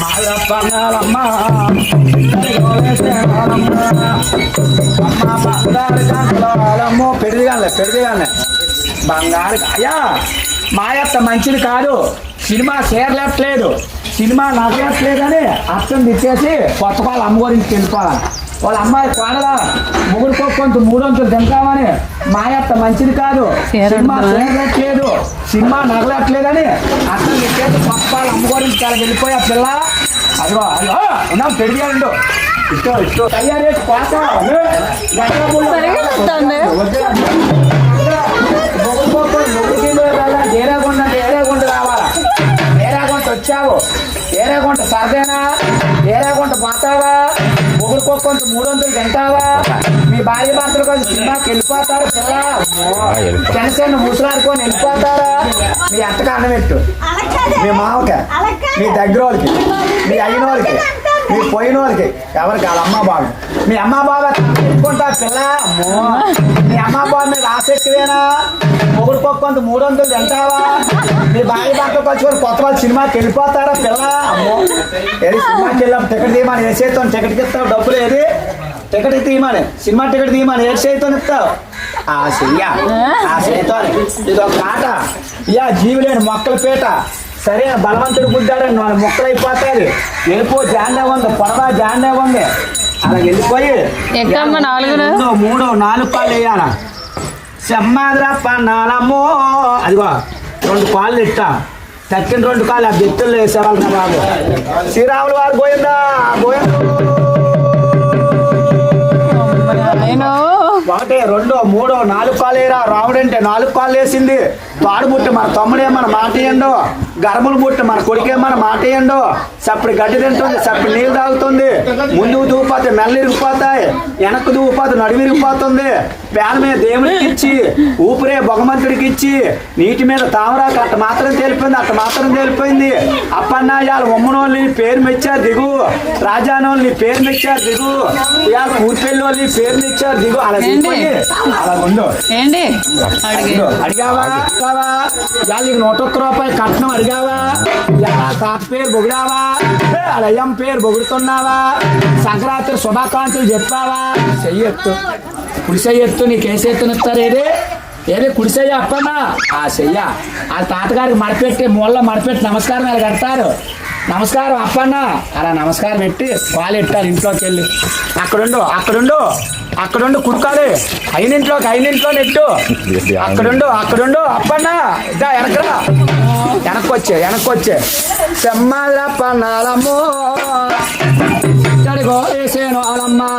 బంగారమ్మ అమ్మ బంగారు కంకులమ్మో పెడిదిగానే పెడిదిగానే బంగారు అయ్యా మాయత్త మంచిది కాదు. సినిమా చేరలేట్లేదు సినిమా నవ్వట్లేదని అర్థం తెచ్చేసి కొత్త వాళ్ళ అమ్మగారికి తెలుసుకోవాలి వాళ్ళ అమ్మాయి కోడలా ముగ్గురు కొంత మూడొంతులు తింటామని మాయత్త మంచిది కాదు. సినిమా చేరట్లేదు సినిమా నగలట్లేదని అర్థం తెచ్చేసి కొత్త వాళ్ళ అమ్మ గురించి చాలా వెళ్ళిపోయా పిల్ల. అదిగో అదిగో ఉన్నాం పెరిగాడు ఇష్టం ఇష్టం. తయారీ కోత సరదేనా ఏరేగుంట పోతావా? ఒకరు కొంత మూడు వందలు తింటావా? మీ భార్య భర్తలు కొంచెం సినిమాకి వెళ్ళిపోతారు పిల్ల. జనసేన ముసలాడుకొని వెళ్ళిపోతారా? మీ అత్తగా అన్నమెట్టు మీ మామకి? మీ దగ్గర వాళ్ళకి మీ అయిన వాళ్ళకి మీ పోయిన వాళ్ళకి ఎవరికి? వాళ్ళ అమ్మ బాబు. మీ అమ్మ బాబు పెట్టుకుంటా పిల్ల. అమ్మో. మీ అమ్మ బాబు మీద ఆసక్తివేనా ఒకరు కొంత మూడు వందలు తింటావా? మీ భార్య భర్త వచ్చి కొత్త వాళ్ళు సినిమాకి వెళ్ళిపోతారా పిల్ల? అమ్మో. ఏది సినిమాకి వెళ్ళాం? టికెట్ తీయమని ఏ టికెట్ టికెట్కి ఇస్తావు? డబ్బులు ఏది? టికెట్ తీయమని. సినిమా టికెట్ తీయమని ఏ చేతితో ఇస్తావు? ఆ చెయ్య ఆ చేతితో ఇది ఒక ఆట ఇయా జీవులేని మొక్కల పేట. సరే బలవంతుడు బుద్ధాడని మన మొక్కలు అయిపోతాయి వెళ్ళిపో జాండే ఉంది పొడవా జాండే ఉంది అలా వెళ్ళిపోయి? రెండో మూడో నాలుగు పాలు వేయాల. సెమ్మాద్రా పన్నాలమ్మో. అదిగో రెండు పాలు ఇట్టా. తక్కిన రెండు కాళ్ళు ఆ బెత్తుల్లో వేసేవాళ్ళు బాబు. శ్రీరాములు వారు పోయిందా పోయిందా నేను. ఒకటి రెండు మూడు నాలుగు రాముడు అంటే నాలుగు కాళ్ళు వేసింది. తాడు బుట్టి మన తమ్ముడే మన మాట ఇయ్యండు గర్భలు బుట్టి మన కొడుకే మన మాట ఇయ్యండు సప్పుడు గడ్డి తింటుంది సప్పుడు నీళ్ళు తాగుతుంది. ముందుకు దూపోతే మెల్ల ఇరిగిపోతాయి వెనక్కు దూపోతే నడుము ఇరిగిపోతుంది. పేద మీద దేవుడికి ఇచ్చి ఊపిరే భగవంతుడికి ఇచ్చి నీటి మీద తామరాకు అట్ట మాత్రం తేలిపోయింది అట్ట మాత్రం తేలిపోయింది. అప్పన్నాయాలు ఉమ్మనోళ్ళని పేరు మెచ్చారు దిగు. రాజానోళ్ళని పేరు మెచ్చారు దిగు. ఇవాళ ఊరిపెళ్ళోళ్ళని పేరు మెచ్చారు దిగు. అలా అలా ఉండు. అడిగి. అడిగావా? ఇవాళ నూట ఒక్క రూపాయి కట్నం అడిగావా ఇలా తాత పేరు బొగుడావా? అలయం పేరు బొగుడుతున్నావా? సంక్రాంతి శుభాకాంక్షలు చెప్పావా? చెయ్యొత్తు. కుడి చెయ్యొత్తు నీకు ఏదే? చేతునిస్తారు ఏది ఏది ఆ చెయ్య. ఆ తాతగారికి మడపెట్టి మూల మడపెట్టి నమస్కారం ఇలా కడతారు. నమస్కారం అప్పన్న. అలా నమస్కారం పెట్టి పాలు ఎట్టారు ఇంట్లోకి వెళ్ళి అక్కడుండు అక్కడుండు. అక్కడుండు కుడుకాలే అయినింట్లోకి అయినింట్లో నెట్టు. అక్కడుండు అక్కడుండు. అప్పన్నా ఇదా వెనకరా వెనక్కి వచ్చే వెనక్కి వచ్చే చెమ్మల పన్నాలమ్మో. చడిగో వేసేను అలమ్మా.